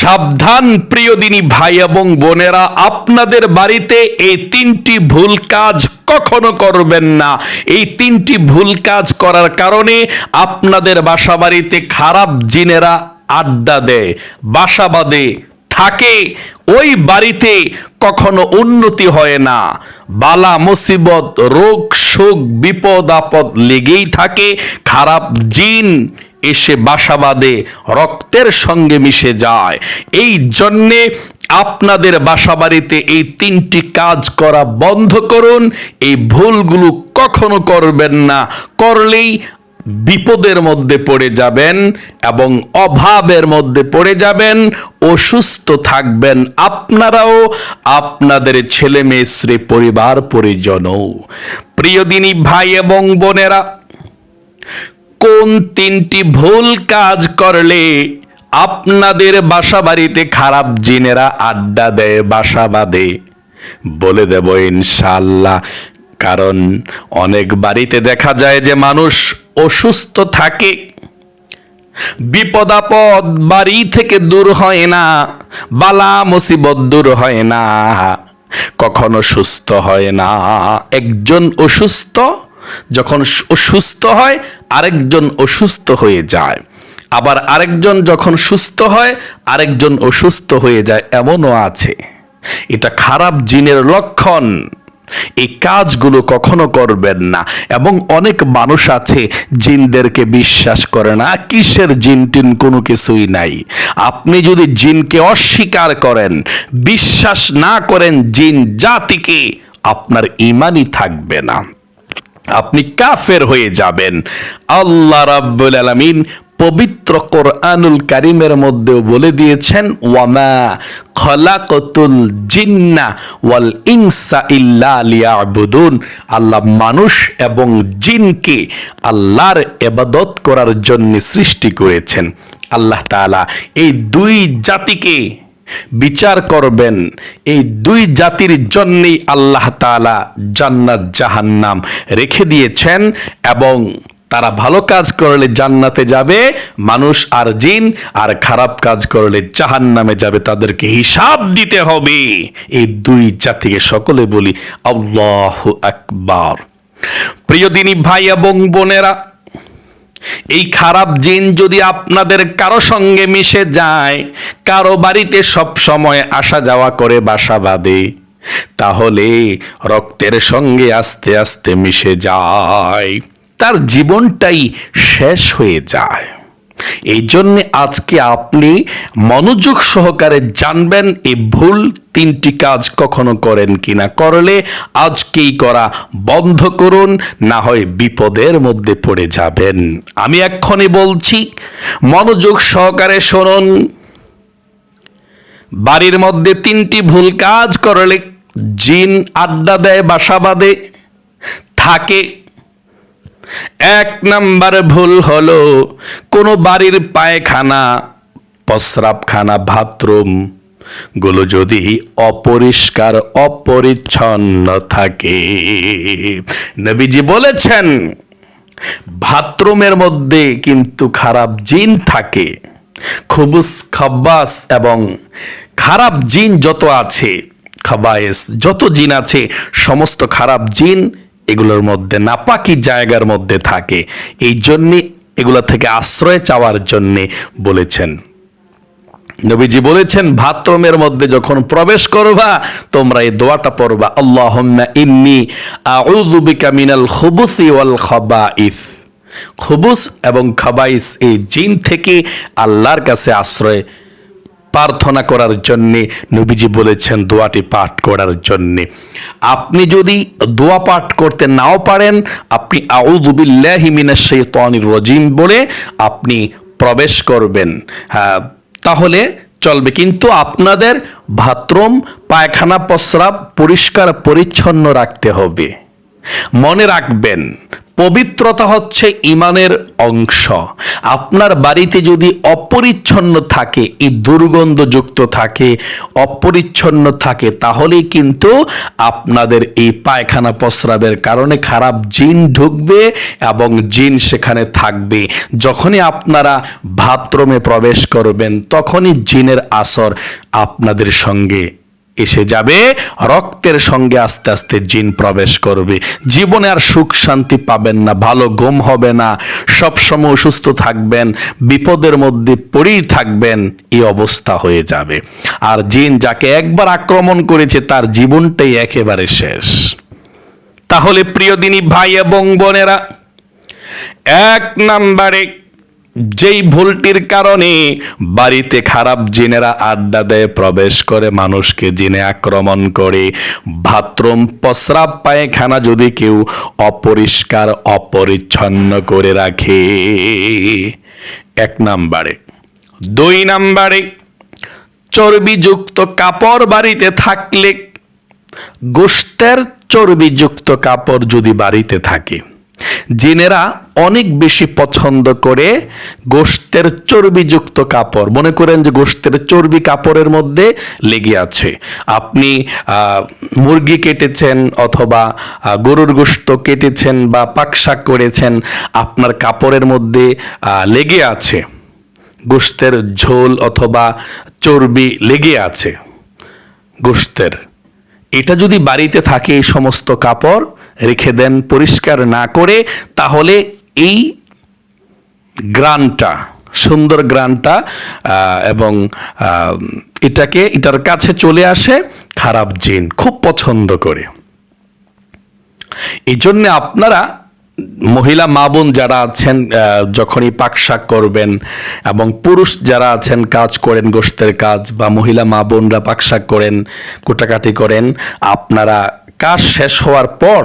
সাবধান প্রিয়দিনী ভাই এবং বোনেরা, আপনাদের বাড়িতে এই তিনটি ভুল কাজ কখনো করবেন না। এই তিনটি ভুল কাজ করার কারণে আপনাদের বাসা বাড়িতে খারাপ জিনেরা আড্ডা দেয়, বাসা বাঁধে, থাকে। ওই বাড়িতে কখনো উন্নতি হয় না। বালা, মুসিবত, রোগ শোক বিপদ, আপদ লেগেই থাকে। খারাপ জিন এসে বাসা বাঁধে, রক্তের সঙ্গে মিশে যায়। এই জন্যে আপনাদের বাসা বাড়িতে এই তিনটি কাজ করা বন্ধ করুন। এই ভুলগুলো কখনো করবেন না। করলেই বিপদের মধ্যে পড়ে যাবেন এবং অভাবের মধ্যে পড়ে যাবেন। অসুস্থ থাকবেন আপনারাও, আপনাদের ছেলে মেয়ে পরিবার, পরিজনও। প্রিয়দিনী ভাই এবং বোনেরা কোন তিনটি ভুল কাজ করলে আপনাদের বাসা বাড়িতে খারাপ জিনেরা আড্ডা দেয়, বাসা বাঁধে? বলে দেব ইনশাল্লাহ কারণ অনেক বাড়িতে দেখা যায় যে মানুষ অসুস্থ থাকে। বিপদ আপদ বাড়ি থেকে দূর হয় না, বালা মুসিবত দূর হয় না। কখনো সুস্থ হয় না। একজন অসুস্থ যখন অসুস্থ হয়, আরেকজন অসুস্থ হয়ে যায়। আবার আরেকজন যখন সুস্থ হয়, আরেকজন অসুস্থ হয়ে যায়, এমনও আছে। এটা খারাপ জিনের লক্ষণ। এই কাজগুলো কখনো করবেন না। এবং অনেক মানুষ আছে, জিনদেরকে বিশ্বাস করে না, কিসের জিন টিন কোনো কিছুই নাই। আপনি যদি জিনকে অস্বীকার করেন, বিশ্বাস না করেন, জিন জাতিকে আপনার ইমানই থাকবে না। আপনি কাফের হয়ে যাবেন। আল্লাহ রাব্বুল আলামিন পবিত্র কোরআনুল কারিমের মধ্যেও বলে দিয়েছেন, ওয়ামা খলাকতুল জিন্না ওয়াল ইনসা ইল্লা লিয়াবুদুন। আল্লাহ মানুষ এবং জিনকে আল্লাহর এবাদত করার জন্য সৃষ্টি করেছেন। আল্লাহ তাআলা এই দুই জাতিকে বিচার করবেন। এই দুই জাতির জন্যই আল্লাহ তাআলা জান্নাত জাহান্নাম রেখে দিয়েছেন এবং তারা ভালো কাজ করলে জান্নাতে যাবে, মানুষ আর জিন, আর খারাপ কাজ করলে জাহান্নামে যাবে। তাদেরকে হিসাব দিতে হবে। এই দুই জাতিকে সকলে বলি, আল্লাহ আকবার। প্রিয় দিনী ভাই এবং বোনেরা এই খারাপ জিন যদি আপনাদের কারও সঙ্গে মিশে যায়, কারও বাড়িতে সব সময় আসা যাওয়া করে বাসা বাঁধে, তাহলে রক্তের সঙ্গে আস্তে আস্তে মিশে যায়, তার জীবনটাই শেষ হয়ে যায়। এই জন্য আজকে আপনি মনোযোগ সহকারে জানবেন এই ভুল তিনটি কাজ কখনো করেন কিনা। করলে আজকেই করা বন্ধ করুন, না হয় বিপদের মধ্যে পড়ে যাবেন। আমি এক্ষণে বলছি, মনোযোগ সহকারে শুনুন। বাড়ির মধ্যে তিনটি ভুল কাজ করলে জিন আড্ডা দেয়, বাসা বাঁধে, থাকে এক নাম্বার ভুল হলো কোনো বাড়ির পায়খানা, প্রস্রাবখানা, বাথরুমগুলো যদি অপরিষ্কার, অপরিচ্ছন্ন থাকে। নবীজি বলেছেন, বাথরুমের মধ্যে কিন্তু খারাপ জিন থাকে। খুবুস খাব্বাস এবং খারাপ জিন যত আছে, খাবায়েস যত জিন আছে, সমস্ত খারাপ জিন এগুলোর মধ্যে নাপাকি জায়গার মধ্যে থাকে। এই জন্যে এগুলো থেকে আশ্রয় চাওয়ার জন্যে বলেছেন। নবীজি বলেছেন, বাথরুমের মধ্যে যখন প্রবেশ করবা, তোমরা এই দোয়াটা পড়বা আল্লাহ ইন্নি আউযু বিকা মিনাল খুবুসি ওয়াল খাবাইস। খুবুস এবং খাবাইস এই জিন থেকে আল্লাহর কাছে আশ্রয় প্রার্থনা করার জন্যে, নবীজি বলেছেন দোয়াটি পাঠ করার জন্যে। আপনি যদি দোয়া পাঠ করতে নাও পারেন, আপনি আউদুবিল্লাহি মিনাশ শাইতানির রাজিম বলে আপনি প্রবেশ করবেন। হ্যাঁ তাহলে চলবে। কিন্তু আপনাদের বাথরুম, পায়খানা, প্রস্রাব পরিষ্কার, পরিচ্ছন্ন রাখতে হবে। মনে রাখবেন পবিত্রতা হচ্ছে ইমানের অংশ। আপনার বাড়িতে যদি অপরিচ্ছন্ন থাকে, এই দুর্গন্ধযুক্ত থাকে, অপরিচ্ছন্ন থাকে, তাহলেই কিন্তু আপনাদের এই পায়খানা প্রস্রাবের কারণে খারাপ জিন ঢুকবে এবং জিন সেখানে থাকবে। যখনই আপনারা বাথরুমে প্রবেশ করবেন, তখনই জিনের আসর আপনাদের সঙ্গে এসে যাবে, রক্তের সঙ্গে আস্তে আস্তে জিন প্রবেশ করবে। জীবনে আর সুখ শান্তি পাবেন না, ভালো ঘুম হবে না। সবসময় অসুস্থ থাকবেন, বিপদের মধ্যে পড়েই থাকবেন, এই অবস্থা হয়ে যাবে। আর জিন যাকে একবার আক্রমণ করেছে, তার জীবনটাই একেবারে শেষ। তাহলে প্রিয় দিনী ভাই এবং বোনেরা, এক নাম্বারে যেই ভুলটির কারণে বাড়িতে খারাপ জিনেরা আড্ডা দেয়, প্রবেশ করে মানুষকে জিনে আক্রমণ করে। বাথরুম প্রস্রাব পায়খানা যদি কেউ অপরিষ্কার, অপরিচ্ছন্ন করে রাখে। এক নাম্বারে। দুই নাম্বারে, চর্বিযুক্ত কাপড় বাড়িতে থাকলে গোষ্ঠের চর্বিযুক্ত কাপড় যদি বাড়িতে থাকে জিনেরা অনেক বেশি পছন্দ করে গোষ্ঠের চর্বিযুক্ত কাপড়। মনে করেন যে গোষ্ঠের চর্বি কাপড়ের মধ্যে লেগে আছে। আপনি মুরগি কেটেছেন অথবা গরুর গোশত কেটেছেন বা পাকশাক করেছেন, আপনার কাপড়ের মধ্যে লেগে আছে। গোষ্ঠের ঝোল অথবা চর্বি লেগে আছে। গোষ্ঠের। এটা যদি বাড়িতে থাকে এই সমস্ত কাপড় রেখে দেন পরিষ্কার না করে, তাহলে এই গ্রানটা, সুন্দর গ্রানটা এবং এটাকে, এটার কাছে চলে আসে খারাপ জিন, খুব পছন্দ করে। এই জন্য আপনারা মহিলা মা বোন যারা আছেন যখনই পাকশাক করবেন এবং পুরুষ যারা আছেন, কাজ করেন, গোষ্ঠের কাজ বা মহিলা মা বোনরা পাকশাক করেন, কুটাকাটি করেন, আপনারা কাজ শেষ হওয়ার পর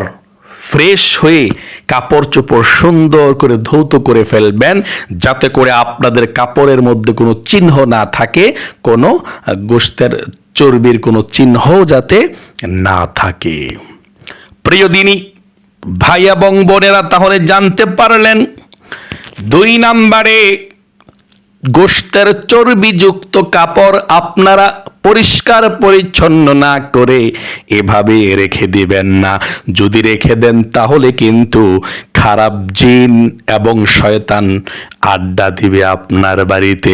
ফ্রেশ হয়ে কাপড় চোপড় সুন্দর করে ধৌত করে ফেলবেন, যাতে করে আপনাদের কাপড়ের মধ্যে কোনো চিহ্ন না থাকে, কোনো গোস্তের চর্বির কোনো চিহ্নও যাতে না থাকে। প্রিয় দিনী, ভাই এবং বোনেরা তাহলে জানতে পারলেন, দুই নাম্বারে গোষ্ঠের চর্বিযুক্ত কাপড় আপনারা পরিষ্কার পরিচ্ছন্ন না করে এভাবে রেখে দিবেন না। যদি রেখে দেন তাহলে কিন্তু খারাপ জিন এবং শয়তান আড্ডা দিবে আপনার বাড়িতে।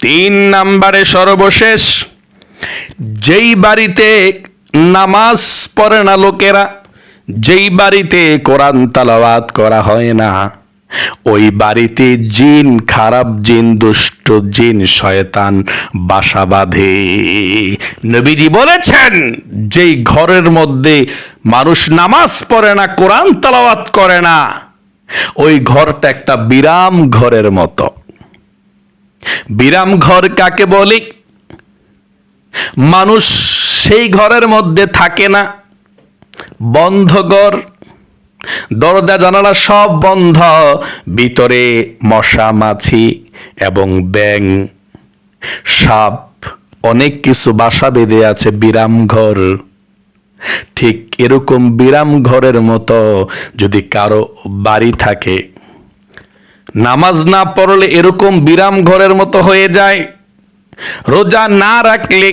তিন নাম্বারে সর্বশেষ, যেই বাড়িতে নামাজ পড়ে না লোকেরা, যেই বাড়িতে কোরআন তালাওয়াত করা হয় না ওই বাড়িতে জিন, খারাপ জিন, দুষ্ট জিন, শয়তান, বাসা বাঁধে। নবীজি বলেছেন, যেই ঘরের মধ্যে মানুষ নামাজ পড়ে না, কোরআন তালাওয়াত করে না, ওই ঘরটা একটা বিরাম ঘরের মতো। বিরাম ঘর কাকে বলি? মানুষ সেই ঘরের মধ্যে থাকে না, বন্ধ ঘর দরজা, জানালা সব বন্ধ। ভিতরে মশা, মাছি এবং ব্যাং সাপ, অনেক কিছু বাসা বেঁধে আছে বিরাম ঘর। ঠিক এরকম বিরাম ঘরের মতো যদি কারও বাড়ি থাকে। নামাজ না পড়লে এরকম বিরাম ঘরের মতো হয়ে যায়। রোজা না রাখলে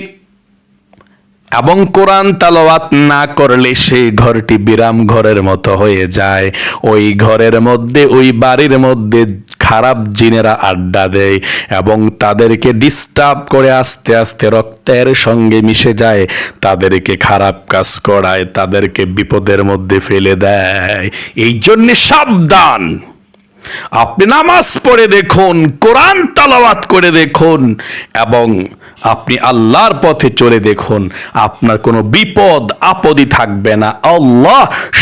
এবং কোরআন তালাওয়াত না করলে সেই ঘরটি বিরাম ঘরের মতো হয়ে যায়। ওই ঘরের মধ্যে, ওই বাড়ির মধ্যে খারাপ জিনেরা আড্ডা দেয় এবং তাদেরকে ডিস্টার্ব করে আস্তে আস্তে রক্তের সঙ্গে মিশে যায়। তাদেরকে খারাপ কাজ করায়, তাদেরকে বিপদের মধ্যে ফেলে দেয়। এই জন্যে সাবধান! আপনি নামাজ পড়ে দেখুন, কোরআন তালাওয়াত করে দেখুন, এবং আপনি আল্লাহর পথে চলে দেখুন, আপনার কোনো বিপদ, আপদই থাকবে না। আল্লাহ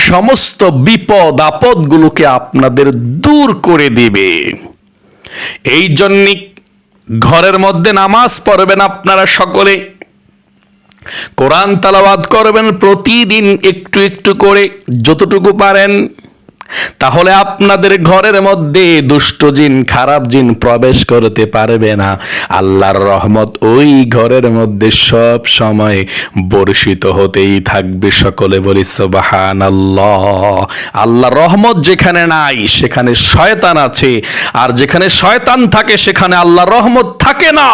সমস্ত বিপদ, আপদগুলোকে আপনাদের দূর করে দিবে। এই জন্যে ঘরের মধ্যে নামাজ পড়বেন আপনারা সকলে। কোরআন তালাবাদ করবেন প্রতিদিন একটু একটু করে, যতটুকু পারেন। তাহলে আপনাদের ঘরের মধ্যে দুষ্ট জিন, খারাপ জিন প্রবেশ করতে পারবে না। আল্লাহর রহমত ওই ঘরের মধ্যে সব সময় বর্ষিত হতেই থাকবে। সকলে বলি সুবাহান আল্লাহ আল্লাহর রহমত যেখানে নাই, সেখানে শয়তান আছে। আর যেখানে শয়তান থাকে, সেখানে আল্লাহর রহমত থাকে না।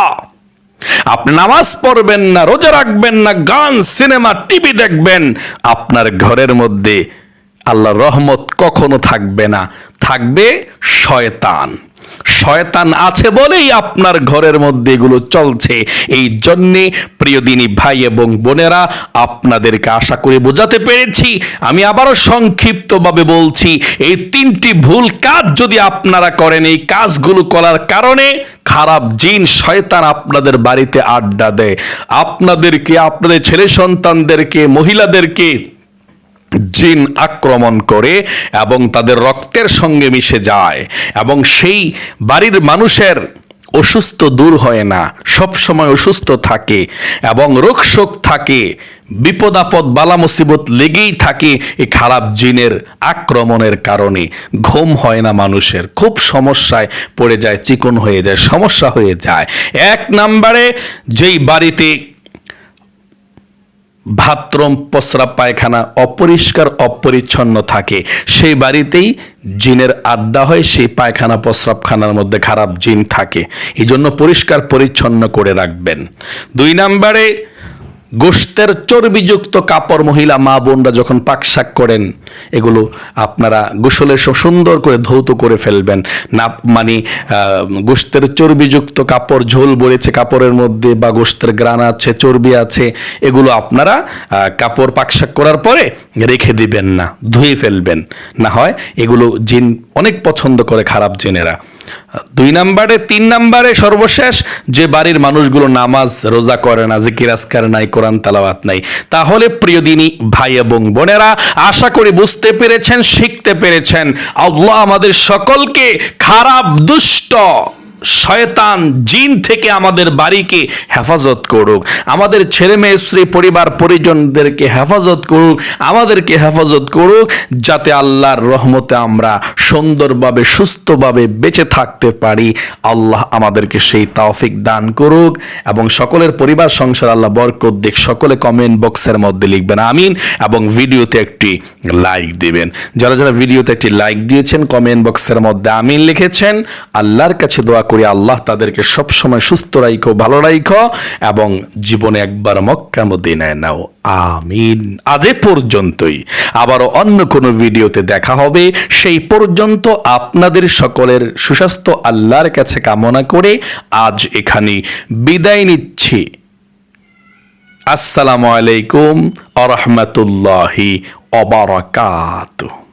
আপনি নামাজ পড়বেন না, রোজা রাখবেন না, গান, সিনেমা, টিভি দেখবেন। আপনার ঘরের মধ্যে আল্লাহর রহমত কখনো থাকবে না। থাকবে শয়তান। শয়তান আছে বলেই আপনার ঘরের মধ্যে এগুলো চলছে। এই জন্যে প্রিয় দিনী ভাই এবং বোনেরা, আপনাদেরকে আশা করে বোঝাতে পেরেছি, আমি আবারও সংক্ষিপ্তভাবে বলছি, এই তিনটি ভুল কাজ যদি আপনারা করেন, এই কাজগুলো করার কারণে খারাপ জিন শয়তান আপনাদের বাড়িতে আড্ডা দেয়। আপনাদেরকে, আপনাদের ছেলে সন্তানদেরকে, মহিলাদেরকে জিন আক্রমণ করে এবং তাদের রক্তের সঙ্গে মিশে যায় এবং সেই বাড়ির মানুষের অসুস্থ দূর হয় না সব সময় অসুস্থ থাকে এবং রোগশোক থাকে বিপদ আপদ বালা মুসিবত লেগেই থাকে এই খারাপ জিনের আক্রমণের কারণে। ঘুম হয় না মানুষের, খুব সমস্যায় পড়ে যায়, চিকন হয়ে যায়, সমস্যা হয়ে যায়। এক নম্বরে যেই বাড়িতে বাথরুম পসরা পায়খানা অপরিষ্কার, অপরিচ্ছন্ন থাকে। সেই বাড়িতেই জিনের আড্ডা হয়, সেই পায়খানা প্রস্রাবখানার মধ্যে খারাপ জিন থাকে। এই জন্য পরিষ্কার, পরিচ্ছন্ন করে রাখবেন। দুই নম্বরে গোষ্ঠের চর্বিযুক্ত কাপড় মহিলা মা বোনরা যখন পাকশাক করেন, এগুলো আপনারা গোসলের সুন্দর করে ধৌত করে ফেলবেন। না মানে গোষ্ঠের চর্বিযুক্ত কাপড়, ঝোল বলেছে কাপড়ের মধ্যে বা গোষ্ঠের গ্রান আছে, চর্বি আছে, এগুলো আপনারা কাপড় পাকশাক করার পরে রেখে দিবেন না, ধুয়ে ফেলবেন। না হয় এগুলো জিন অনেক পছন্দ করে খারাপ জিনেরা। দুই নাম্বারে, তিন নাম্বারে সর্বশেষ যে বাড়ির মানুষগুলো নামাজ, রোজা করে না যে আজকার নাই, কোরআন, তালাওয়াত নাই, তাহলে প্রিয় দিনী, ভাই এবং বোনেরা, আশা করি বুঝতে পেরেছেন, শিখতে পেরেছেন। আল্লাহ আমাদের সকলকে খারাপ, দুষ্ট শয়তান জিন থেকে আমাদের বাড়িকে হেফাজত করুক। আমাদের ছেলে মেয়ে, স্ত্রী, পরিবার, পরিজনদেরকে হেফাজত করুক, আমাদেরকে হেফাজত করুক, যাতে আল্লাহর রহমতে আমরা সুন্দরভাবে, সুস্থভাবে বেঁচে থাকতে পারি। আল্লাহ আমাদেরকে সেই তাওফিক দান করুক এবং সকলের পরিবার, সংসার আল্লাহ বরকত দিক। সকলে কমেন্ট বক্সের মধ্যে লিখবেন আমিন এবং ভিডিওতে একটি লাইক দিবেন। যারা যারা ভিডিওতে একটি লাইক দিয়েছেন কমেন্ট বক্সের মধ্যে আমিন লিখেছেন। আল্লাহর কাছে দোয়া করি, আল্লাহ তাদেরকে সবসময় সুস্থ রাইখো, ভালো রাইখো এবং জীবনে একবার মক্কা মদিনায় নাও। আমিন। আজ পর্যন্তই। আবারও অন্য কোনো ভিডিওতে দেখা হবে। সেই পর্যন্ত আপনাদের সকলের সুস্বাস্থ্য, আল্লাহর কাছে কামনা করে আজ এখানে বিদায় নিচ্ছি। আসসালামু আলাইকুম আ রহমতুল্লাহি অবরাকাতুহ